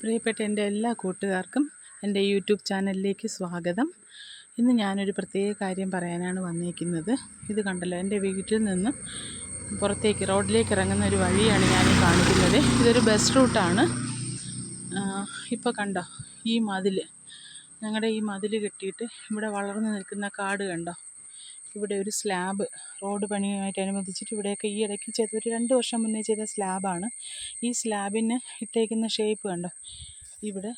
പ്രിയപ്പെട്ട എന്റെ എല്ലാ കൂട്ടുകാർക്കും എന്റെ യൂട്യൂബ് ചാനലിലേക്ക് സ്വാഗതം. ഇന്ന് ഞാനൊരു പ്രത്യേക കാര്യം പറയാനാണ് വന്നിരിക്കുന്നത്. ഇത് കണ്ടല്ലോ എന്റെ വീട്ടിൽ നിന്ന് പുറത്തേക്ക് റോഡിലേക്ക് ഇറങ്ങുന്ന ഒരു വഴിയാണ് ഞാൻ കാണിക്കുന്നത്. ഇതൊരു ബസ് റൂട്ടാണ് ഇപ്പോൾ കണ്ടോ ഈ മതിൽ ഞങ്ങളുടെ ഈ മതിൽ കെട്ടിയിട്ട് ഇവിടെ വളർന്നു നിൽക്കുന്ന കാട് കണ്ടോ? ഇവിടെ ഒരു സ്ലാബ് റോഡ് പണിയുമായിട്ട് അനുബന്ധിച്ചിട്ട് ഇവിടെയൊക്കെ ഈ ഇടയ്ക്ക് ചെയ്ത ഒരു രണ്ട് വർഷം മുന്നേ ചെയ്ത സ്ലാബാണ് ഈ സ്ലാബിന് ഇട്ടേക്കുന്ന ഷേപ്പ് കണ്ടോ? ഇവിടെ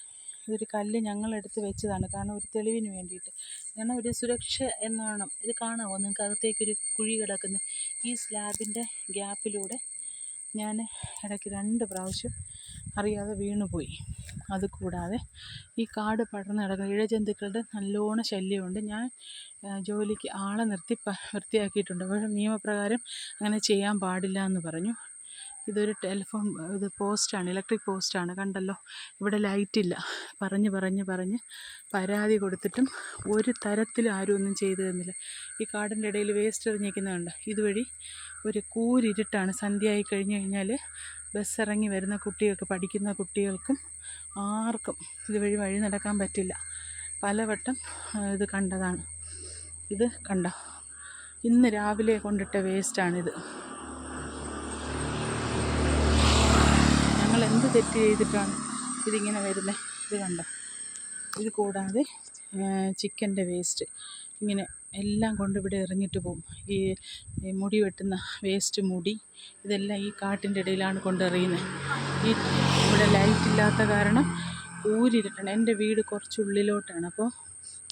ഇതൊരു കല്ല് ഞങ്ങളെടുത്ത് വെച്ചതാണ്. കാരണം ഒരു തെളിവിന് വേണ്ടിയിട്ട്. കാരണം ഒരു സുരക്ഷ എന്നാണ്. ഇത് കാണാമോ നിങ്ങൾക്ക് അകത്തേക്കൊരു കുഴി കിടക്കുന്ന. ഈ സ്ലാബിന്റെ ഗ്യാപ്പിലൂടെ ഞാൻ ഇടയ്ക്ക് രണ്ട് പ്രാവശ്യം അറിയാതെ വീണുപോയി അതുകൂടാതെ ഈ കാട് പടർന്ന് കിടക്കുന്ന ഇഴജന്തുക്കളുടെ നല്ലോണം ശല്യമുണ്ട്. ഞാൻ ജോലിക്ക് ആളെ നിർത്തി വൃത്തിയാക്കിയിട്ടുണ്ട്. പക്ഷേ നിയമപ്രകാരം അങ്ങനെ ചെയ്യാൻ പാടില്ല എന്ന് പറഞ്ഞു. ഇതൊരു ടെലിഫോൺ ഇത് പോസ്റ്റാണ് ഇലക്ട്രിക് പോസ്റ്റാണ് കണ്ടല്ലോ? ഇവിടെ ലൈറ്റില്ല പറഞ്ഞ് പറഞ്ഞ് പറഞ്ഞ് പരാതി കൊടുത്തിട്ടും ഒരു തരത്തിലും ആരും ഒന്നും ചെയ്തു തന്നില്ല. ഈ കാടിന്റെ ഇടയിൽ വേസ്റ്റ് എറിഞ്ഞിരിക്കുന്നതുണ്ട് ഇതുവഴി ഒരു കൂരിരുട്ടാണ്. സന്ധ്യയായി കഴിഞ്ഞു കഴിഞ്ഞാൽ ബസ് ഇറങ്ങി വരുന്ന കുട്ടികൾക്ക് പഠിക്കുന്ന കുട്ടികൾക്കും ആർക്കും ഇതുവഴി വഴി നടക്കാൻ പറ്റില്ല. പലവട്ടം ഇത് കണ്ടതാണ്. ഇത് കണ്ട? ഇന്ന് രാവിലെ കൊണ്ടിട്ട വേസ്റ്റാണിത് ഞങ്ങൾ എന്ത് തെറ്റ് ചെയ്തിട്ടാണ് ഇതിങ്ങനെ വരുന്നത് ഇത് കണ്ടോ? ഇത് കൂടാതെ ചിക്കന്റെ വേസ്റ്റ്. ഇങ്ങനെ എല്ലാം കൊണ്ട് ഇവിടെ എറിഞ്ഞിട്ട് പോകും ഈ മുടി വെട്ടുന്ന വേസ്റ്റ് മുടി ഇതെല്ലാം ഈ കാട്ടിന്റെ ഇടയിലാണ് കൊണ്ടെറിയുന്നത് ഈ ഇവിടെ ലൈറ്റ് ഇല്ലാത്ത കാരണം ഊരിരുട്ടണം എന്റെ വീട് കുറച്ച് ഉള്ളിലോട്ടാണ്. അപ്പോൾ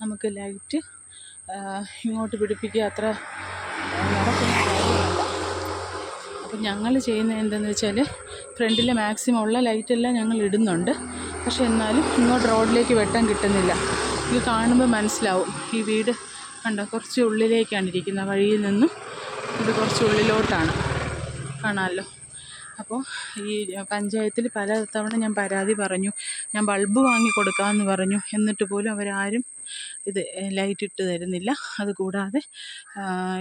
നമുക്ക് ലൈറ്റ് ഇങ്ങോട്ട് പിടിപ്പിക്കുക അത്ര നടക്കുന്ന അപ്പം ഞങ്ങൾ ചെയ്യുന്നത് എന്താണെന്ന് വെച്ചാൽ ഫ്രണ്ടിൽ മാക്സിമം ഉള്ള ലൈറ്റെല്ലാം ഞങ്ങൾ ഇടുന്നുണ്ട്. പക്ഷെ എന്നാലും ഇങ്ങോട്ട് റോഡിലേക്ക് വെട്ടം കിട്ടുന്നില്ല. ഇത് കാണുമ്പോൾ മനസ്സിലാവും. ഈ വീട് കണ്ട കുറച്ച് ഉള്ളിലേക്കാണ് ഇരിക്കുന്നത്. വഴിയിൽ നിന്നും ഇത് കുറച്ച് ഉള്ളിലോട്ടാണ്. കാണാമല്ലോ. അപ്പോൾ ഈ പഞ്ചായത്തിൽ പല തവണ ഞാൻ പരാതി പറഞ്ഞു. ഞാൻ ബൾബ് വാങ്ങി കൊടുക്കാമെന്ന് പറഞ്ഞു. എന്നിട്ട് പോലും അവരാരും ഇത് ലൈറ്റ് ഇട്ട് തരുന്നില്ല. അതുകൂടാതെ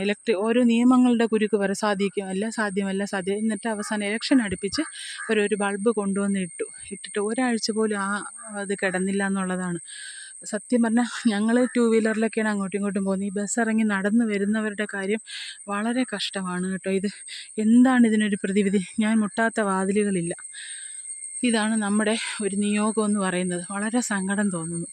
ഇലക്ട്രിക് ഓരോ നിയമങ്ങളുടെ കുരുക്ക് വരെ സാധിക്കുമല്ല സാധ്യമല്ല സാധ്യം എന്നിട്ട് അവസാനം ഇലക്ഷൻ അടുപ്പിച്ച് അവരൊരു ബൾബ് കൊണ്ടുവന്ന് ഇട്ടു. ഇട്ടിട്ട് ഒരാഴ്ച പോലും ആ അത് കിടന്നില്ല എന്നുള്ളതാണ്. സത്യം പറഞ്ഞാൽ ഞങ്ങൾ ടു വീലറിലൊക്കെയാണ് അങ്ങോട്ടും ഇങ്ങോട്ടും പോകുന്നത്. ഈ ബസ് ഇറങ്ങി നടന്നു വരുന്നവരുടെ കാര്യം വളരെ കഷ്ടമാണ് കേട്ടോ ഇത്. എന്താണ് ഇതിനൊരു പ്രതിവിധി? ഞാൻ മുട്ടാത്ത വാതിലുകളില്ല. ഇതാണ് നമ്മുടെ ഒരു നിയോഗം എന്ന് പറയുന്നത്. വളരെ സങ്കടം തോന്നുന്നു.